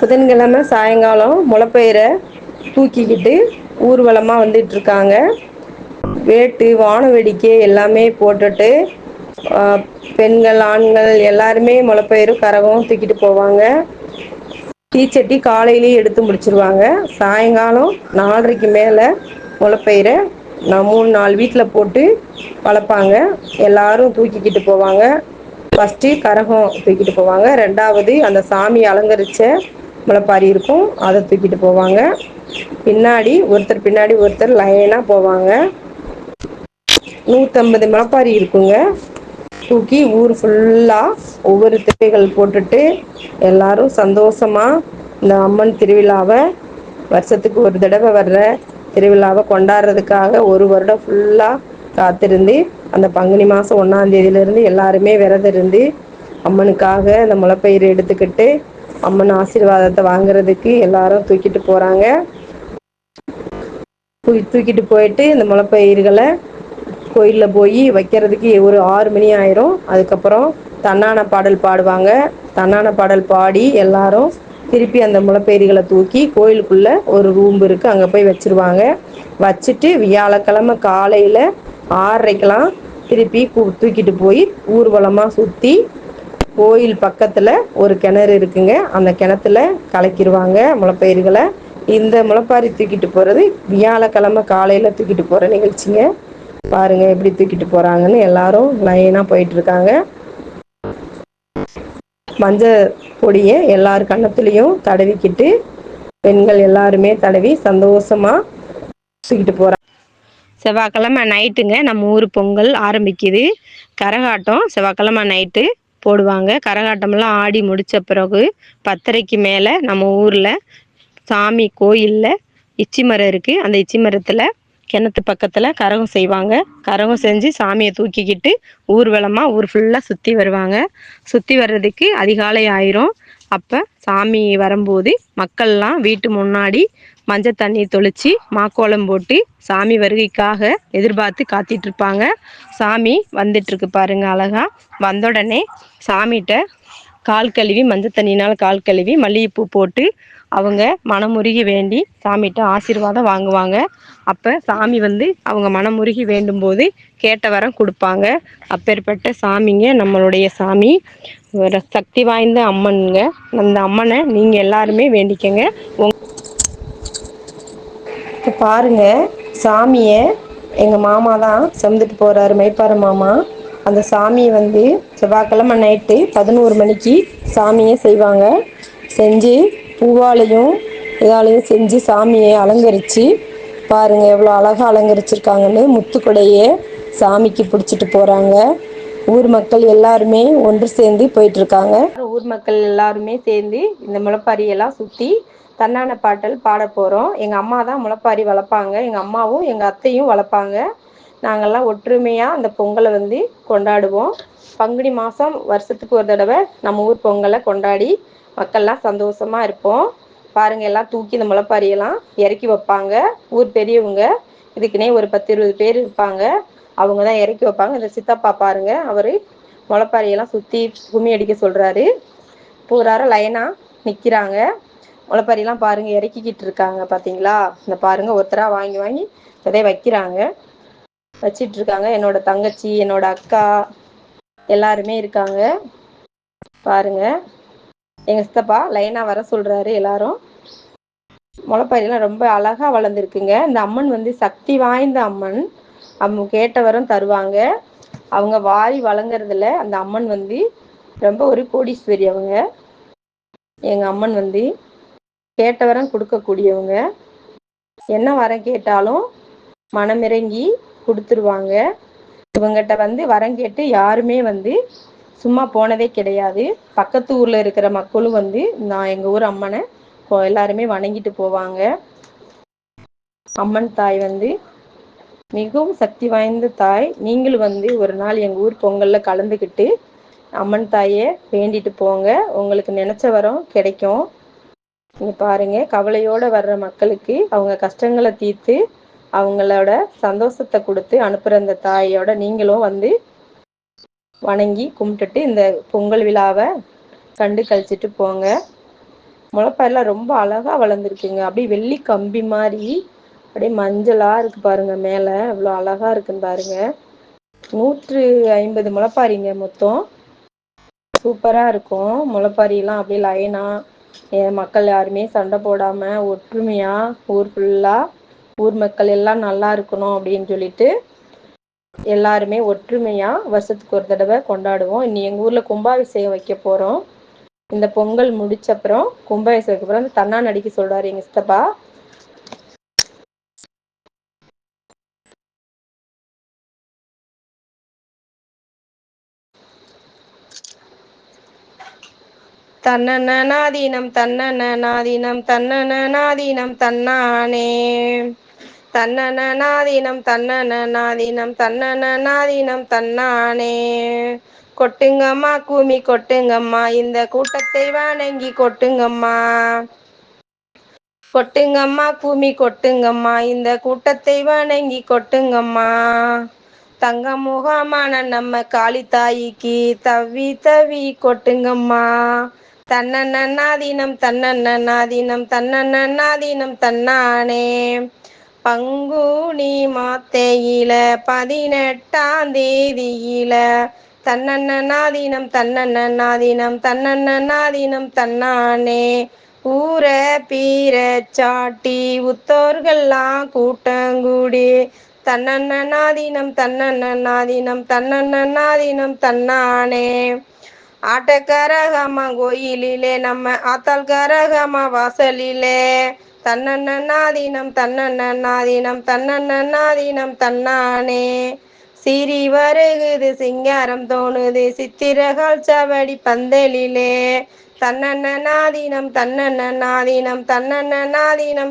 புதன்கிழமை சாயங்காலம் முளப்பயிர தூக்கிக்கிட்டு ஊர்வலமா வந்துட்டுருக்காங்க. வேட்டு வான வேடிக்கை எல்லாமே போட்டுட்டு பெண்கள் ஆண்கள் எல்லாருமே முளப்பயிரும் கரகம் தூக்கிட்டு போவாங்க. டீச்சட்டி காலையிலேயே எடுத்து முடிச்சிருவாங்க. சாயங்காலம் நாலரைக்கு மேலே முளப்பயிர நான் மூணு நாலு வீட்டில் போட்டு வளர்ப்பாங்க. எல்லாரும் தூக்கிக்கிட்டு போவாங்க. ஃபஸ்ட்டு கரகம் தூக்கிட்டு போவாங்க. ரெண்டாவது அந்த சாமி அலங்கரிச்ச முளைப்பாரி இருக்கும். அதை தூக்கிட்டு போவாங்க. பின்னாடி ஒருத்தர் பின்னாடி ஒருத்தர் லைனாக போவாங்க. நூற்றம்பது முளைப்பாரி இருக்குங்க. தூக்கி ஊர் ஃபுல்லாக ஒவ்வொரு திரைகள் போட்டுட்டு எல்லாரும் சந்தோஷமாக இந்த அம்மன் திருவிழாவை வருஷத்துக்கு ஒரு தடவை வர்ற திருவிழாவை கொண்டாடுறதுக்காக ஒரு வருடம் ஃபுல்லாக காத்திருந்து அந்த பங்குனி மாதம் ஒன்றாந்தேதியிலேருந்து எல்லாருமே விரதம் இருந்து அம்மனுக்காக அந்த முளப்பயிர எடுத்துக்கிட்டு அம்மன் ஆசீர்வாதத்தை வாங்குறதுக்கு எல்லாரும் தூக்கிட்டு போறாங்க. தூக்கி தூக்கிட்டு போயிட்டு இந்த முளப்பயிர்கள கோயிலில் போய் வைக்கிறதுக்கு ஒரு ஆறு மணி ஆயிரும். அதுக்கப்புறம் தன்னான பாடல் பாடுவாங்க. தன்னான பாடல் பாடி எல்லாரும் திருப்பி அந்த முளப்பேரிகள தூக்கி கோயிலுக்குள்ள ஒரு ரூம் இருக்கு. அங்க போய் வச்சிருவாங்க. வச்சுட்டு வியாழக்கிழமை காலையில ஆறரைக்கெல்லாம் திருப்பி தூக்கிட்டு போய் ஊர்வலமா சுத்தி கோயில் பக்கத்தில் ஒரு கிணறு இருக்குங்க. அந்த கிணத்துல கலக்கிருவாங்க முளப்பயிர்கள. இந்த முளப்பாரி தூக்கிட்டு போகிறது வியாழக்கிழமை காலையில் தூக்கிட்டு போகிற நிகழ்ச்சிங்க. பாருங்க எப்படி தூக்கிட்டு போகிறாங்கன்னு எல்லாரும் லைனாக போயிட்டு இருக்காங்க மஞ்ச பொடியை எல்லார் கன்னத்துலேயும் தடவிக்கிட்டு பெண்கள் எல்லாருமே தடவி சந்தோஷமா தூக்கிட்டு போகிறாங்க செவ்வாய்க்கிழமை நைட்டுங்க நம்ம ஊர் பொங்கல் ஆரம்பிக்குது. கரகாட்டம் செவ்வாய்க்கிழமை நைட்டு போடுவாங்க. கரகாட்டம்லாம் ஆடி முடித்த பிறகு பத்தரைக்கு மேலே நம்ம ஊரில் சாமி கோயிலில் இச்சி மரம் இருக்குது அந்த இச்சி மரத்தில் கிணத்து பக்கத்தில் கரகம் செய்வாங்க. கரகம் செஞ்சு சாமியை தூக்கிக்கிட்டு ஊர்வலமாக ஊர் ஃபுல்லாக சுற்றி வருவாங்க. சுற்றி வர்றதுக்கு அதிகாலை ஆயிரும். அப்போ சாமி வரும்போது மக்கள்லாம் வீட்டு முன்னாடி மஞ்சள் தண்ணீர் தொளிச்சு மாக்கோலம் போட்டு சாமி வருகைக்காக எதிர்பார்த்து காத்திட்டு இருப்பாங்க சாமி வந்துட்டு இருக்கு பாருங்க அழகா. வந்தோடனே சாமிட்ட கால் கழுவி மஞ்சள் தண்ணினால் கால் கழுவி மல்லிகைப்பூ போட்டு அவங்க மனமுருகி வேண்டி சாமிட்ட ஆசீர்வாதம் வாங்குவாங்க. அப்போ சாமி வந்து அவங்க மனமுருகி வேண்டும் போது கேட்ட வரம் கொடுப்பாங்க. அப்பேற்பட்ட சாமிங்க நம்மளுடைய சாமி. ஒரு சக்தி வாய்ந்த அம்மனுங்க. அந்த அம்மனை நீங்கள் எல்லாருமே வேண்டிக்கங்க. உங் இப்போ பாருங்க சாமியை எங்கள் மாமா தான் சுமந்துட்டு போகிறாரு மைப்பாரு மாமா. அந்த சாமியை வந்து செவ்வாய்க்கிழமை நைட்டு பதினோரு மணிக்கு சாமியை செய்வாங்க. செஞ்சு பூவாலையும் இதாலையும் செஞ்சு சாமியை அலங்கரித்து பாருங்க எவ்வளோ அழகாக அலங்கரிச்சிருக்காங்கன்னு முத்துக்குடைய சாமிக்கு பிடிச்சிட்டு போகிறாங்க ஊர் மக்கள் எல்லாருமே ஒன்று சேர்ந்து போயிட்டுருக்காங்க ஊர் மக்கள் எல்லாருமே சேர்ந்து இந்த முளைப்பாரியெல்லாம் சுற்றி தன்னான பாட்டல் பாட போறோம். எங்க அம்மா தான் முளப்பாரி வளர்ப்பாங்க. எங்க அம்மாவும் எங்க அத்தையும் வளர்ப்பாங்க. நாங்கெல்லாம் ஒற்றுமையா அந்த பொங்கலை வந்து கொண்டாடுவோம். பங்குனி மாசம் வருஷத்துக்கு ஒரு தடவை நம்ம ஊர் பொங்கலை கொண்டாடி மக்கள்லாம் சந்தோஷமா இருப்போம். பாருங்க எல்லாம் தூக்கி இந்த முளப்பாரி எல்லாம் இறக்கி வைப்பாங்க. ஊர் பெரியவங்க இதுக்குனே ஒரு பத்து இருபது பேர் இருப்பாங்க. அவங்க தான் இறக்கி வைப்பாங்க. இந்த சித்தப்பா பாருங்க அவரு முளப்பாரியெல்லாம் சுற்றி சுத்தி கும்மி அடிக்க சொல்றாரு. பூராரம் லைனா நிக்கிறாங்க. முளப்பாரி எல்லாம் பாருங்க இறக்கிக்கிட்டு இருக்காங்க பாத்தீங்களா? இந்த பாருங்க ஒருத்தரா வாங்கி வாங்கி அதே வைக்கிறாங்க. வச்சிட்டு இருக்காங்க என்னோட தங்கச்சி என்னோட அக்கா எல்லாருமே இருக்காங்க. பாருங்க. எங்க சித்தப்பா லைனா வர சொல்றாரு எல்லாரும். முளப்பாரிலாம் ரொம்ப அழகா வளர்ந்துருக்குங்க. இந்த அம்மன் வந்து சக்தி வாய்ந்த அம்மன். அவங்க கேட்டவரும் தருவாங்க. அவங்க வாரி வழங்குறதுல அந்த அம்மன் வந்து ரொம்ப ஒரு கோடீஸ்வரி அவங்க. எங்க அம்மன் வந்து கேட்டவரம் கொடுக்கக்கூடியவங்க. என்ன வரம் கேட்டாலும் மனமிறங்கி கொடுத்துருவாங்க. இவங்ககிட்ட வந்து வரம் கேட்டு யாருமே வந்து சும்மா போனதே கிடையாது. பக்கத்து ஊர்ல இருக்கிற மக்களும் வந்து நான் எங்க ஊர் அம்மனை எல்லாருமே வணங்கிட்டு போவாங்க. அம்மன் தாய் வந்து மிகவும் சக்தி வாய்ந்த தாய். நீங்களும் வந்து ஒரு நாள் எங்க ஊர் பொங்கல்ல கலந்துக்கிட்டு அம்மன் தாயை வேண்டிட்டு போங்க. உங்களுக்கு நினைச்ச வரம் கிடைக்கும். நீங்க பாருங்க கவலையோட வர்ற மக்களுக்கு அவங்க கஷ்டங்களை தீர்த்து அவங்களோட சந்தோஷத்தை கொடுத்து அனுப்புற அந்த தாயோட நீங்களும் வந்து வணங்கி கும்பிட்டுட்டு இந்த பொங்கல் விழாவை கண்டு கழிச்சிட்டு போங்க. மொளப்பாரிலா ரொம்ப அழகா வளர்ந்துருக்குங்க. அப்படியே வெள்ளி கம்பி மாதிரி அப்படியே மஞ்சளா இருக்கு பாருங்க மேல. இவ்வளோ அழகா இருக்குன்னு பாருங்க. நூற்று ஐம்பது முளைப்பாரிங்க மொத்தம். சூப்பரா முளைப்பாரி எல்லாம் அப்படியே லைனா என் மக்கள் யாருமே சண்டை போடாம ஒற்றுமையா ஊர் ஃபுல்லா ஊர் மக்கள் எல்லாம் நல்லா இருக்கணும் அப்படின்னு சொல்லிட்டு எல்லாருமே ஒற்றுமையா வருஷத்துக்கு ஒரு தடவை கொண்டாடுவோம். இனி எங்க ஊர்ல கும்பாபிஷேகம் வைக்க போறோம். இந்த பொங்கல் முடிச்சப்றோ கும்பாபிஷேகத்துக்கு அப்புறம் தன்னா நடிக்க சொல்றாரு எங்க சித்தப்பா. தன்னன்ன நாதீனம் தன்னன்ன நாதீனம் நாதீனம் தன்னானே. தன்னன நாதீனம் தன்னன நாதீனம் தன்னன. நாதீனம் தன்னானே கொட்டுங்கம்மா கூமி கொட்டுங்கம்மா இந்த கூட்டத்தை வணங்கி கொட்டுங்கம்மா. கொட்டுங்கம்மா கூமி கொட்டுங்கம்மா இந்த கூட்டத்தை வணங்கி கொட்டுங்கம்மா. தங்க முகமான நம்ம காளித்தாயிக்கு தவ்வி தவி கொட்டுங்கம்மா. தன்னன்ன நாதீனம் தன்னன்ன தன்னானே. பங்குனி மாத்தையில பதினெட்டாம் தேதியில தன்னன்ன நாதீனம் தன்னன்ன தன்னானே. ஊர பீரச்சாட்டி சாட்டி உத்தோர்கள்லாம் கூட்டங்குடி நாதீனம் தன்னன்ன நாதீனம் தன்னானே. ஆட்டக்கரகம்மா கோயிலிலே நம்ம ஆத்தாள் கரகம்மா வாசலிலே. தன்னன்ன நாதீனம் தன்னன்ன தன்னானே. சிரி வருகுது சிங்காரம் தோணுது சித்திரகால் சவடி பந்தலிலே. தன்னன்ன நாதீனம் தன்னன்ன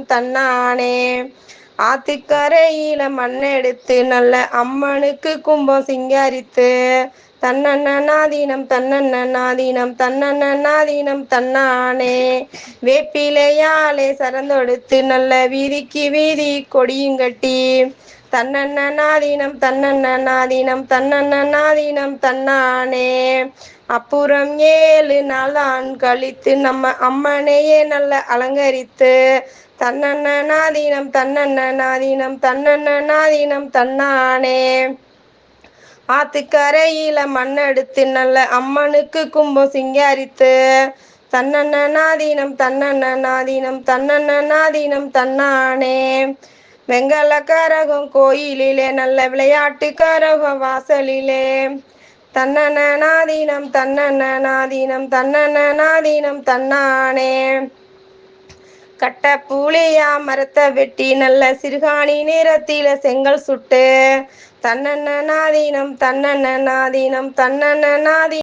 தன்னானே. ஆத்திக்கரையில மண்ணெடுத்து நல்ல அம்மனுக்கு கும்பம் சிங்காரித்து தன்னன்ன நாதீனம் தன்னன்ன தன்னானே வேப்பிலையாலே சரந்தொடுத்து நல்ல வீதிக்கு வீதி கொடியுங்கட்டி தன்னன்ன நாதீனம் தன்னன்ன நாதீனம் தன்னானே அப்புறம் ஏழு நாளான் கழித்து நம்ம அம்மனையே நல்ல அலங்கரித்து தன்னன்ன நாதீனம் தன்னன்ன நாதீனம் தன்னன்ன நாதீனம் தன்னானே. ஆத்துக்கரையில மண்ணெடுத்து நல்ல அம்மனுக்கு கும்பம் சிங்காரித்து தன்னன்ன நாதீனம் தன்னன்ன நாதீனம் தன்னன்ன நாதீனம் தன்னானே. வெங்கல கரகம் கோயிலிலே நல்ல விளையாட்டு கரகம் வாசலிலே தன்னன்ன நாதீனம் தன்னன்ன நாதீனம் தன்னன்ன நாதீனம் தன்னானே. கட்ட புளியா மரத்த வெட்டி நல்ல சிறுகாணி நேரத்தில செங்கல் சுட்டு தன்னன்ன நாதீனம் தன்னன்ன நாதீனம்